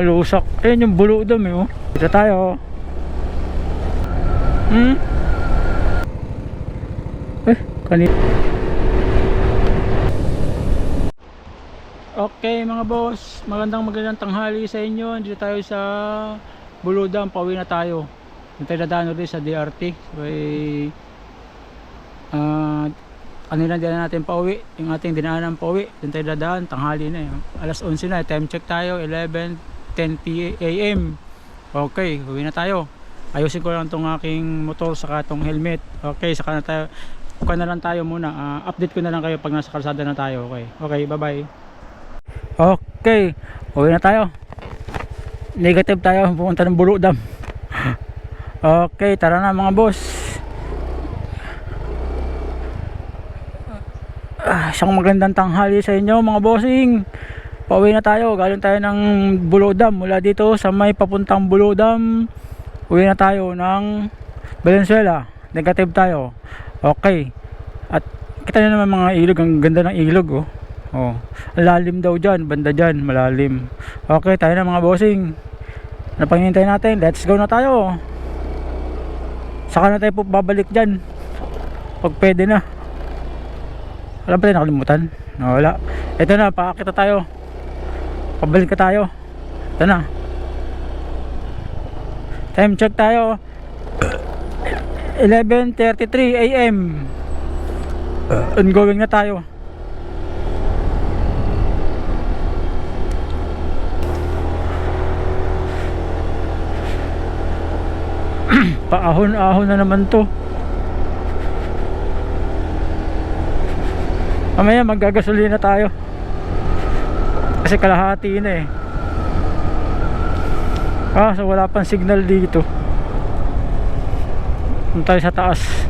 Lusak. Ayan yung bulo dam eh. Oh. Dito tayo. Hmm? Eh, kanina. Okay mga boss, magandang magandang tanghali sa inyo. Dito tayo sa Buludam, pauwi na tayo. Yung tayo dadaan ulit sa DRT. So, eh, ah, kanina din natin pauwi. Yung ating dinaanan pauwi. Doon tayo dadaan, tanghali na. Eh. Alas 11 na, time check tayo, 11, 10 p- a.m. Okay, uwi na tayo. Ayusin ko lang tong aking motor saka tong helmet. Okay, saka na tayo. Kuha na lang tayo muna. Ah, update ko na lang kayo pag nasa kalsada na tayo. Okay, okay, bye-bye. Okay, uwi na tayo. Negative tayo, pumunta ng Bulu Dam. Okay, tara na mga boss. Ah, isang magandang tanghali sa inyo mga bossing. Pauwi na tayo, galing tayo ng Bulodam mula dito sa may papuntang Bulodam. Uwi na tayo ng Valenzuela. Negative tayo. Okay. At kita nyo naman mga ilog, ang ganda ng ilog oh. Oh, lalim daw dyan, banda dyan, malalim. Okay, tayo na mga bossing. Ano natin? Let's go na tayo. Saka na tayo po babalik dyan. Pag pwede na. Ba tayo nakalimutan? Wala. Ito na, paakita tayo. Pabalik ka tayo. Ito na. Time check tayo. 11.33 a.m. Ongoing na tayo. Paahon-ahon na naman to. Mamaya maggagasolina tayo. Kasi kalahati na eh. Ah, so wala pang signal dito. Punta sa taas.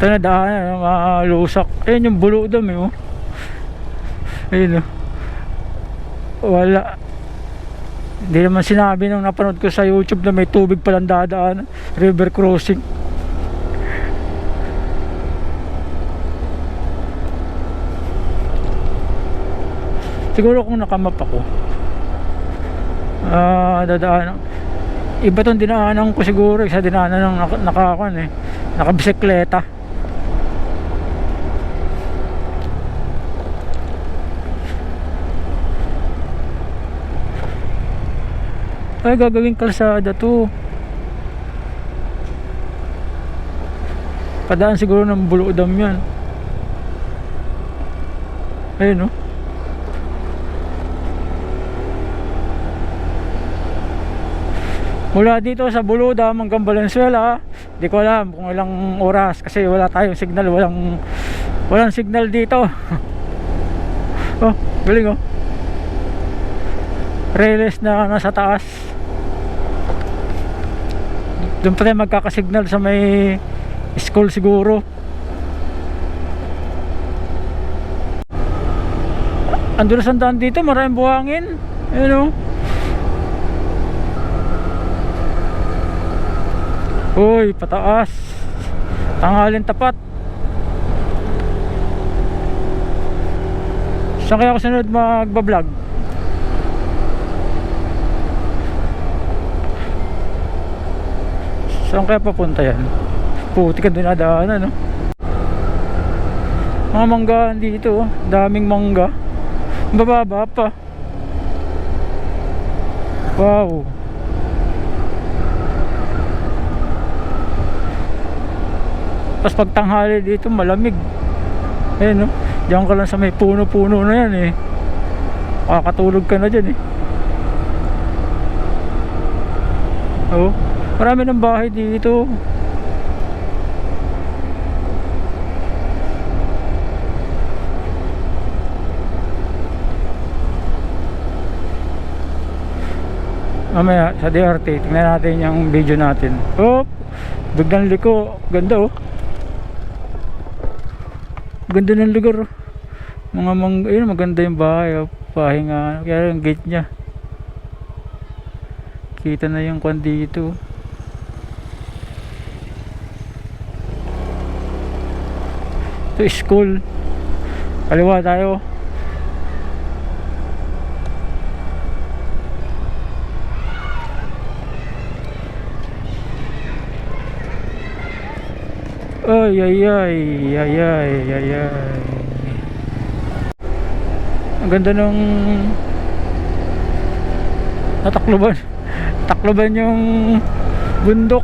Ito na daan, malusak. Ayun yung bulo dam eh. Oh. Ayun oh. Wala. Hindi naman sinabi nung napanood ko sa YouTube na may tubig palang dadaan. River crossing. Siguro kung nakamap ako. Ah, dadaan. Iba tong dinaanan ko siguro. Isa dinaanan ng naka, nakakan eh. Nakabisikleta. Ay, gagawing kalsada to. Padaan siguro ng buludam yan. Ayun, no? Mula dito sa Buludam hanggang Valenzuela, di ko alam kung ilang oras kasi wala tayong signal, walang walang signal dito. oh, galing oh. Reles na nasa taas. Doon pa tayo magkakasignal sa may school siguro. Andun na sandaan dito, maraming buhangin. Ayun oh. Uy, pataas. Tanghalin tapat. Saan kaya ako sunod magbablog? Saan kaya papunta yan? Puti ka doon nadaanan no? Mga manggahan dito oh. Daming mangga. Bababa pa. Wow. Tapos pag tanghali dito malamig. Ayun no. Diyan ka lang sa may puno-puno na yan eh. Makakatulog ka na dyan eh. Oh, marami ng bahay dito. Mamaya sa DRT, tingnan natin yung video natin. Oh, biglang liko. Ganda oh. Ganda ng lugar oh. Mga mang, ayun, maganda yung bahay oh. Pahinga, kaya yung gate niya. Kita na yung kwan dito. Ito school. Kaliwa tayo. Ay, ay, ay, ay, ay, ay, ay. Ang ganda nung natakloban. Takloban yung bundok.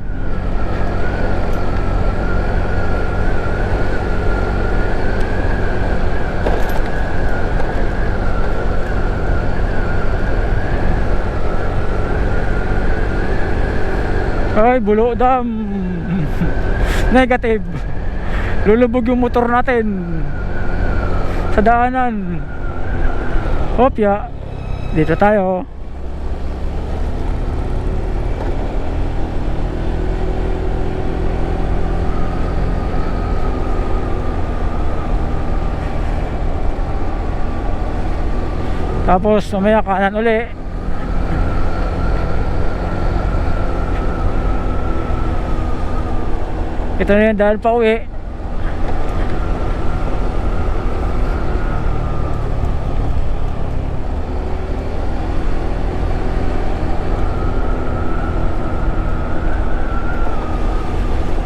Ay, bulo dam. Negative. Lulubog yung motor natin. Sa daanan. Opya. Dito tayo. Tapos mamaya kanan uli. Ito na yung dahil pa uwi.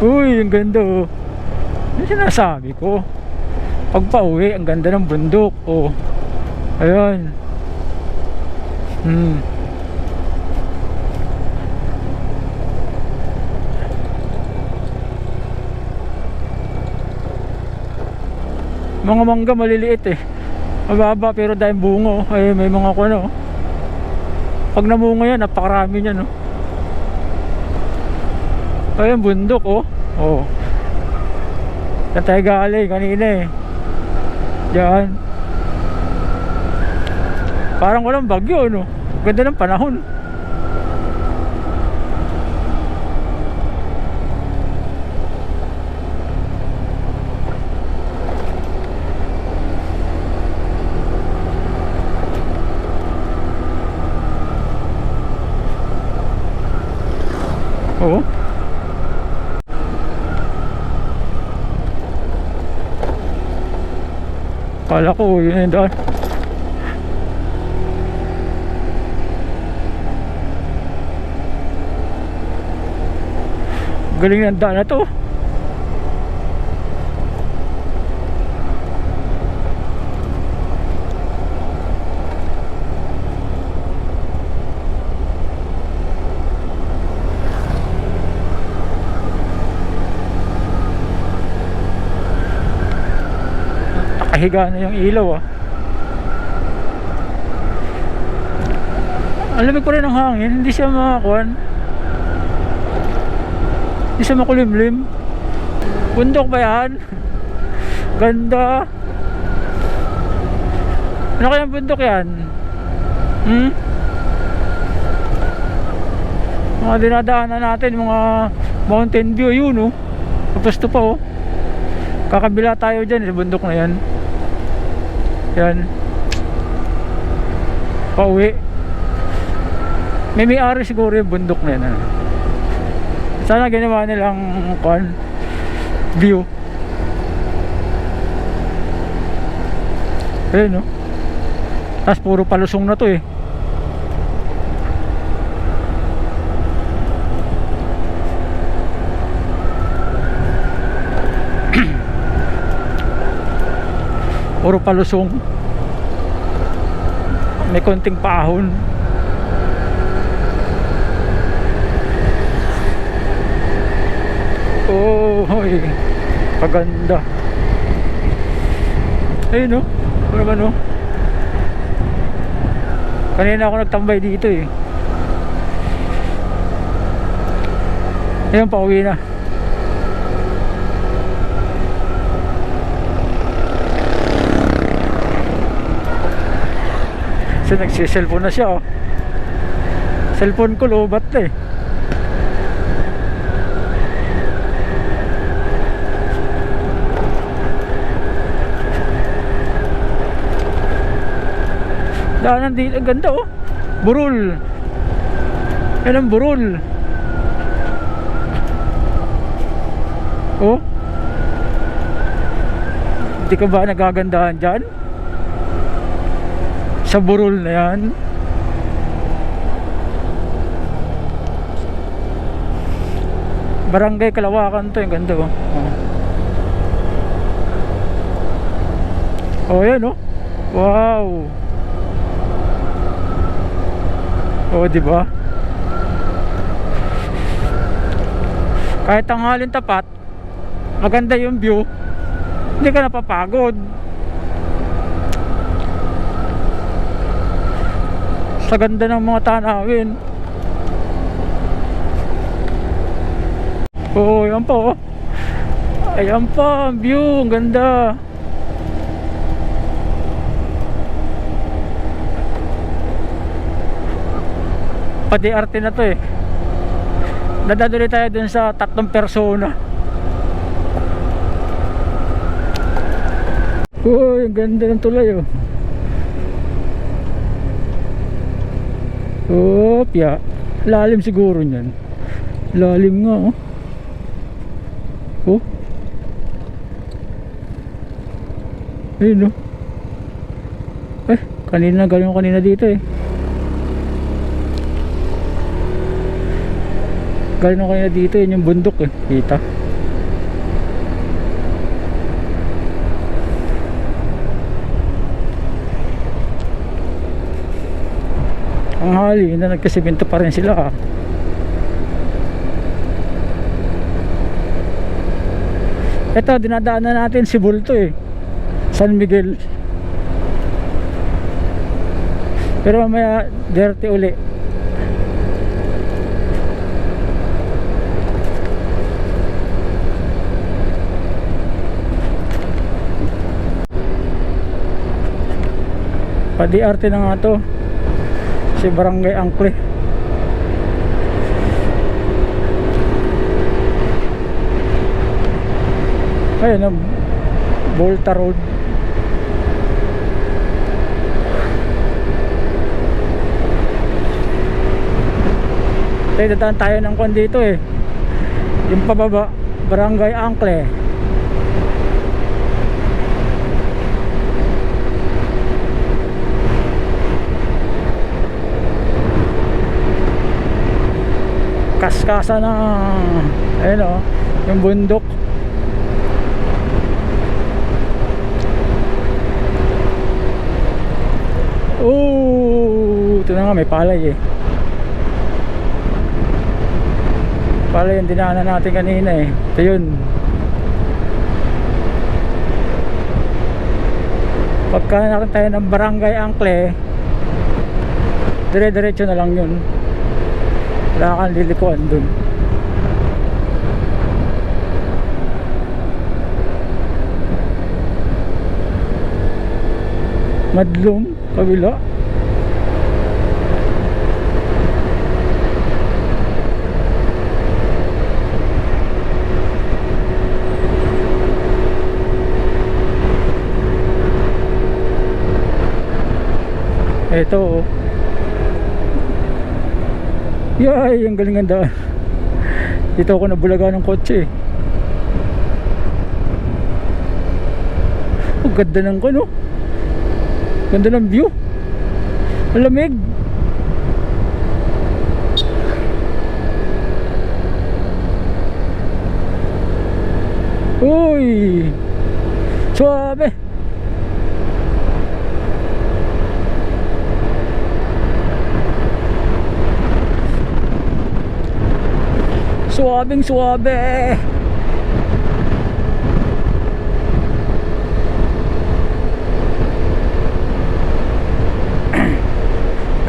Uy, ang ganda oh. Ano sinasabi ko? Pag pauwi, ang ganda ng bundok. Oh. Ayun. Hmm. Mga mangga maliliit eh. Mababa pero dahil bungo. Ay may mga kuno. Pag namunga yan, napakarami niyan no. Ayun bundok oh. Oh. Saan tayo galing kanina eh. Diyan. Parang walang bagyo no. Ganda ng panahon. Oo. Kala ko yun yung daan. Galing ng daan na to. Nakahiga na yung ilaw ah. Ang lamig pa rin ng hangin, hindi siya makakuan. Hindi siya makulimlim. Bundok ba yan? Ganda. Ano kayang bundok yan? Hmm? Mga dinadaanan natin, mga mountain view, yun oh. Tapos to pa oh. Kakabila tayo dyan, sa bundok na yan. Yan. Pauwi. May may-ari siguro yung bundok na yan. Ano? Sana ginawa nilang kon view. Ayun no. Tapos puro palusong na to eh. puro palusong. May konting paahon. Oh, hoy. Kaganda. Ayun no. Ano naman no. Kanina ako nagtambay dito eh. Ayun, pauwi na. So nagsiselfone na siya oh. Cellphone ko lobat na eh. Daanan din, ang ganda oh. Burol. Yan ang burol. Oh. Hindi ka ba nagagandahan dyan? sa burol na yan barangay kalawakan to yung ganda oh. Oh. oh yan oh. Wow. Oh di ba? Kahit tanghalin tapat maganda yung view. Hindi ka napapagod. Sa ganda ng mga tanawin. Oh, yan pa oh. Ayan pa, ang view, ang ganda. Pati arte na to eh. Nadadali tayo dun sa tatlong persona. Uy, ang ganda ng tulay oh. Oh, pya. Lalim siguro niyan. Lalim nga oh. Oh. Ayun oh. Eh, kanina galing kanina dito eh. Galing kanina dito, yun yung bundok eh. Kita. Ang hali na nagkasimento pa rin sila ah. Ito, dinadaanan natin si Bulto eh. San Miguel. Pero mamaya, dirty uli. Padi-arte na nga to. Si Barangay Angkle. Ayun na. Volta Road. Tayo dadaan tayo ng kwan dito eh. Yung pababa. Barangay Angkle. Kaskasa na ayun o yung bundok. Oh ito na nga may palay eh. Palay yung dinaanan natin kanina eh. Ito yun. Pagka nakin tayo ng barangay Angkle dire diretso na lang yun wala kang lilikuan dun madlum kabila Ito oh. Yay, ang galing ang daan. Dito ako nabulaga ng kotse eh. Ganda ng ano. Ganda ng view. Malamig. Uy! Suabe! Suabing suabe.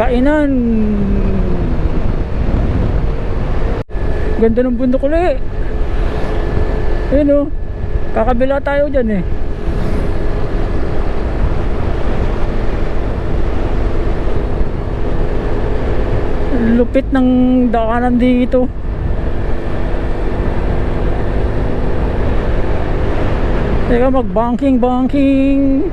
Kainan. Ganda ng bundok ulit. Ayun oh. Kakabila tayo dyan eh. Lupit ng daanan dito. Teka mag banking. Banking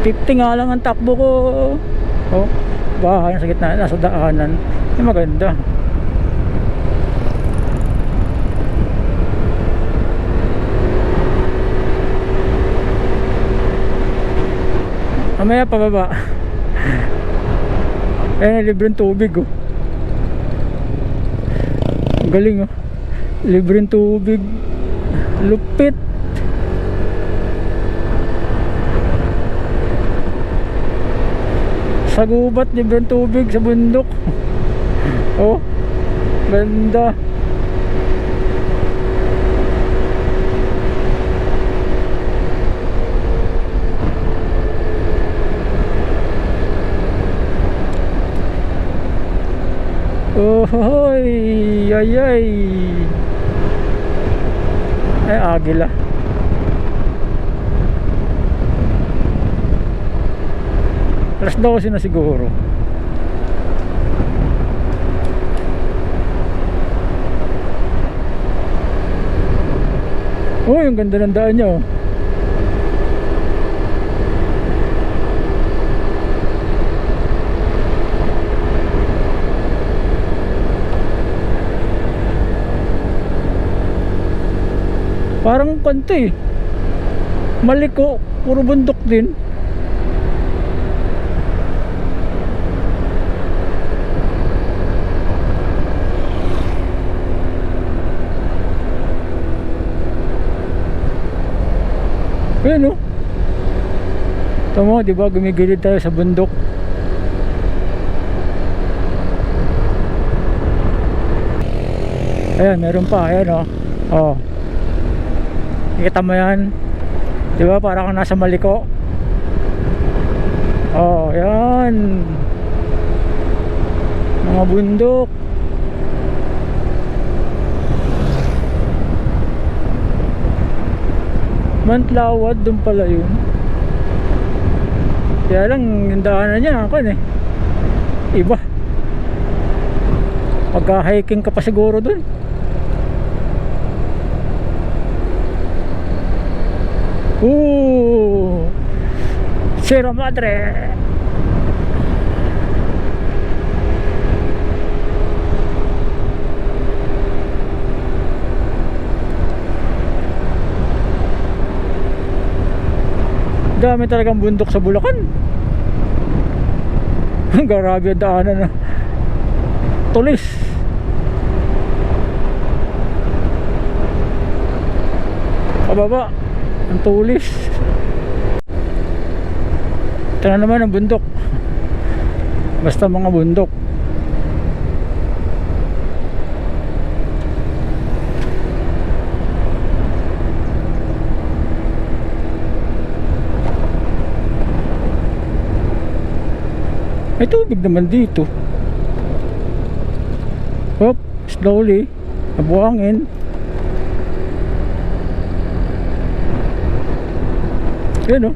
Fifty nga lang ang takbo ko. Oh Bahay sa gitna Nasa daanan. Yung maganda. Mamaya pababa. Ayun libreng tubig oh galing oh. Libreng tubig. Lupit. Sa gubat libreng tubig sa bundok. Oh ganda Oh, hoy, ay, ay. Ay, agila. Alas 12 na siguro. Oh, yung ganda ng daan niya, oh. Parang kanto eh. Maliko, puro bundok din. Ayan oh. Tama, di ba? Gumigilid tayo sa bundok. Ayan, meron pa. Ayan oh. Oh. Kita mo yan? Di ba? Parang kang nasa maliko. Oh, yan. Mga bundok. Mantlawad, dun pala yun. Kaya lang, yung daanan niya, ako eh. Iba. Pagka-hiking ka pa siguro dun. Uh, Sierra Madre. Dami talagang bundok sa Bulacan. Grabe ang daanan na. Tulis. Pababa. Ang tulis. Ito na naman ang bundok. Basta mga bundok. May tubig naman dito. Hop, slowly. Nabuhangin. Yun oh.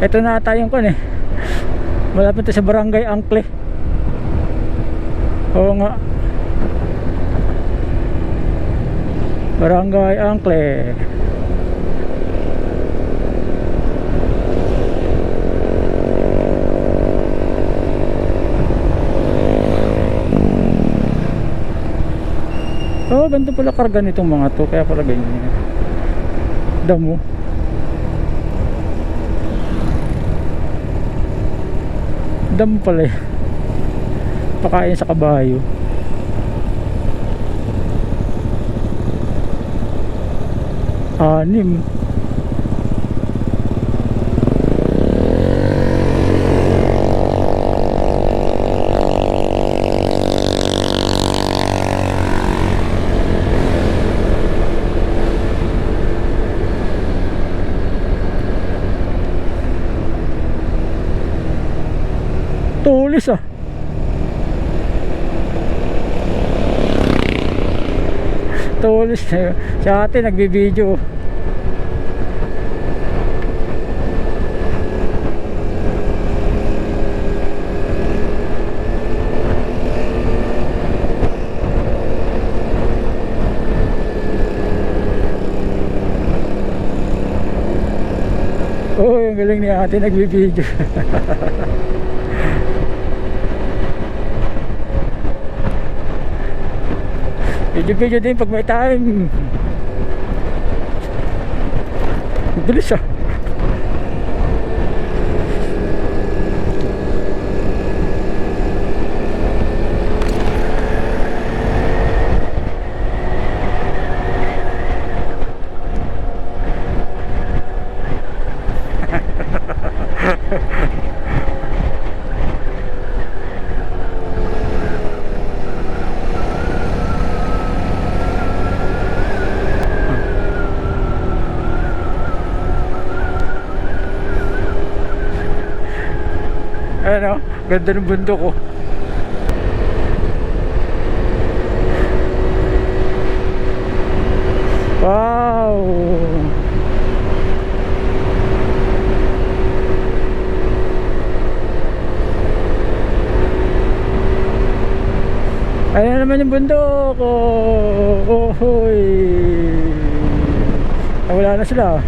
Ito na tayong kon eh. Malapit sa barangay Angkle. Oo nga. Barangay Angkle. Oh, ganito pala karga nitong mga to, kaya pala ganyan. Damo. Damo pala eh. Pakain sa kabayo. Anim. Tulis ah. Tulis. Si ate nagbibideo. Oh, yung galing ni ate nagbibideo. Video-video din pag may time. Bilis ah. Ayan o, ganda ng bundok oh. ko. Wow! Ayan na naman yung bundok. Oh, oh, wala na sila.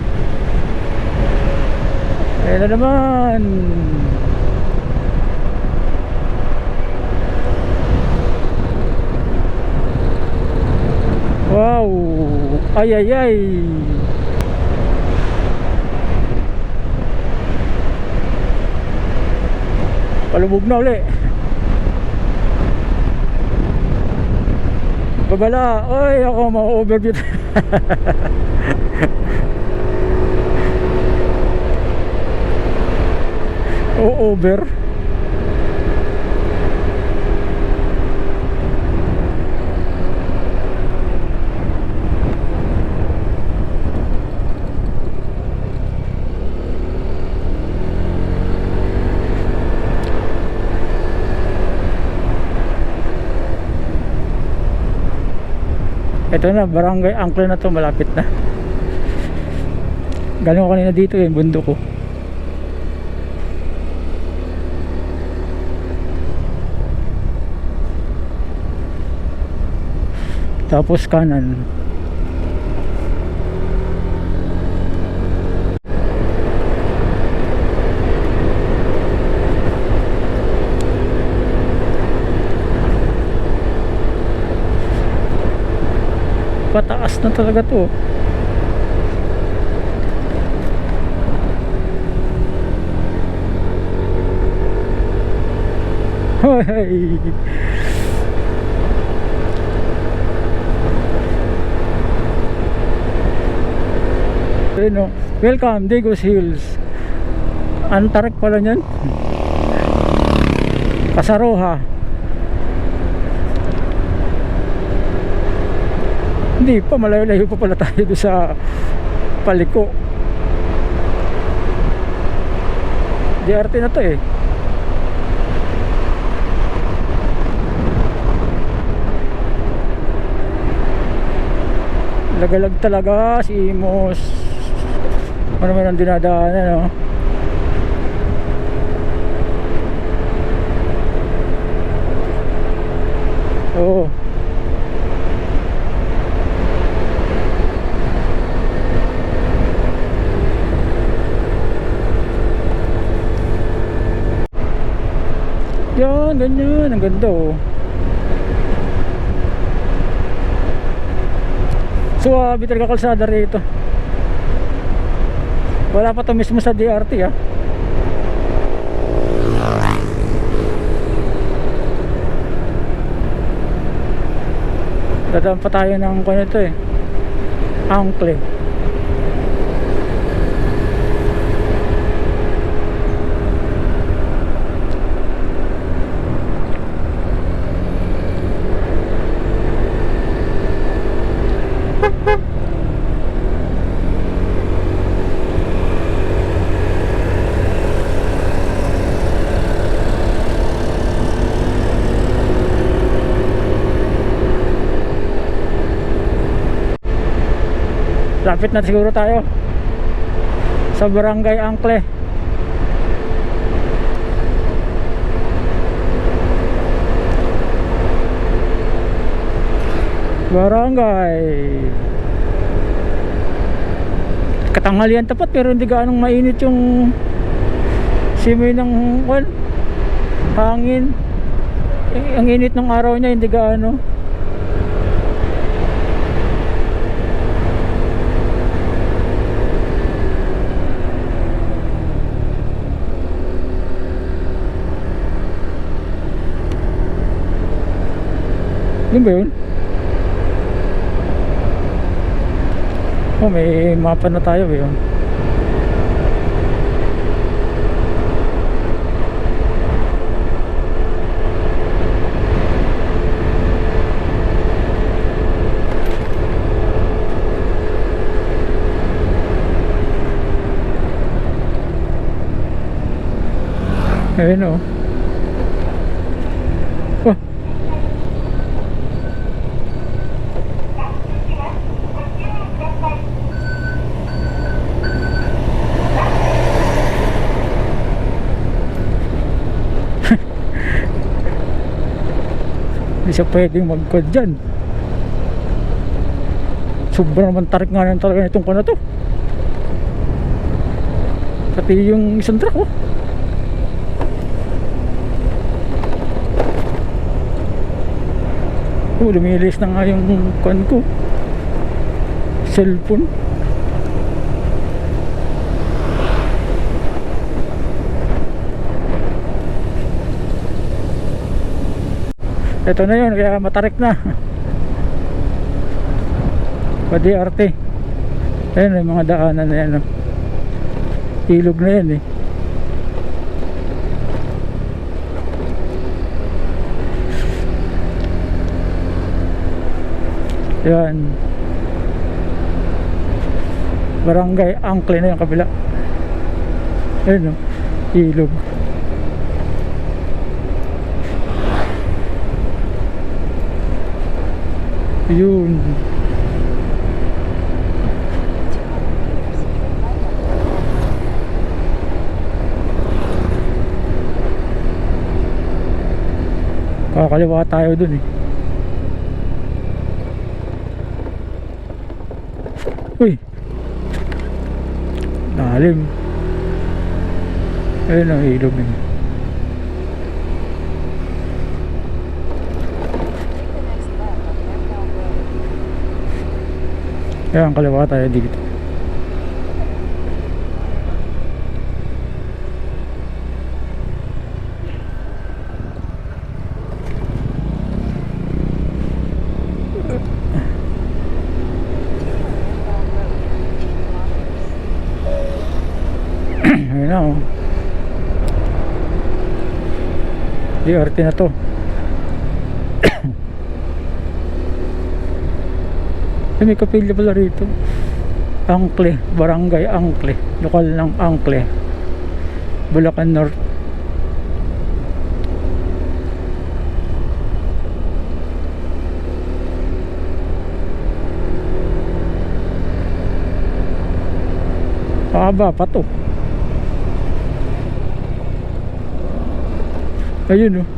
Ayan na naman. Wow. Ay, ay, ay. Palubog na uli. Babala. Oy, ako ma-overview. o Ito na, barangay Angkle na to, malapit na. Galing ko kanina dito eh, bundok ko. Tapos kanan. Pataas na talaga to. Hoy! Ayun o. Welcome, Digos Hills. Antarek pala niyan. Kasaroha. Hindi pa, malayo-layo pa pala tayo doon sa paliko. DRT na to eh. Lagalag talaga si Imos. Ano naman ang dinadaanan, no? Oo. Yan, ganyan. Ang ganda, oh. Suwabe talaga kalsada rito. Wala pa to mismo sa DRT ah. Dadaan pa tayo ng kung ito eh. Ankle. Lapit na siguro tayo sa Barangay Angkle. Barangay. Katanghalian tapat pero hindi gaanong mainit yung simoy ng kwan, hangin. Eh, Ang init ng araw niya hindi gaano. Yun ba yun? Oh, may mapa na tayo eh. oh. Ayun oh. Siya pwedeng magkod dyan sobrang naman tarik nga lang talaga nitong ko na to pati yung isang truck oh Oh, lumilis na nga yung kwan ko. Cellphone. Ito na yun, kaya matarik na. Pwede arte. Ayan, yung mga daanan na yan. oh. Ilog na yan eh. Yan. Barangay Angkle na yung kabila. Ayun o. Ilog. Yun. Kakaliwa tayo dun eh. Uy. Lalim. Ayun ang ilog yun. Kaya ang kaliwa tayo dito. Ayun na oh. DRT na to. Ay, may kapilya pala rito. Angkle, barangay Angkle. Lokal ng Angkle. Bulacan North. Pahaba pa to. Ayun oh.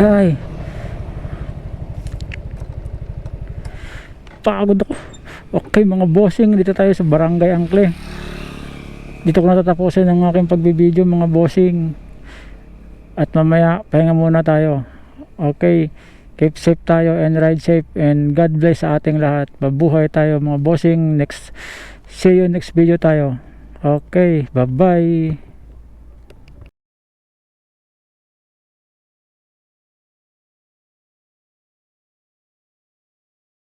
Ay. Pagod ako. Okay mga bossing, dito tayo sa Barangay Angkle. Dito ko natatapusin ang aking pagbibideo mga bossing. At mamaya, pahinga muna tayo. Okay. Keep safe tayo and ride safe and God bless sa ating lahat. Mabuhay tayo mga bossing. Next See you next video tayo. Okay, bye-bye.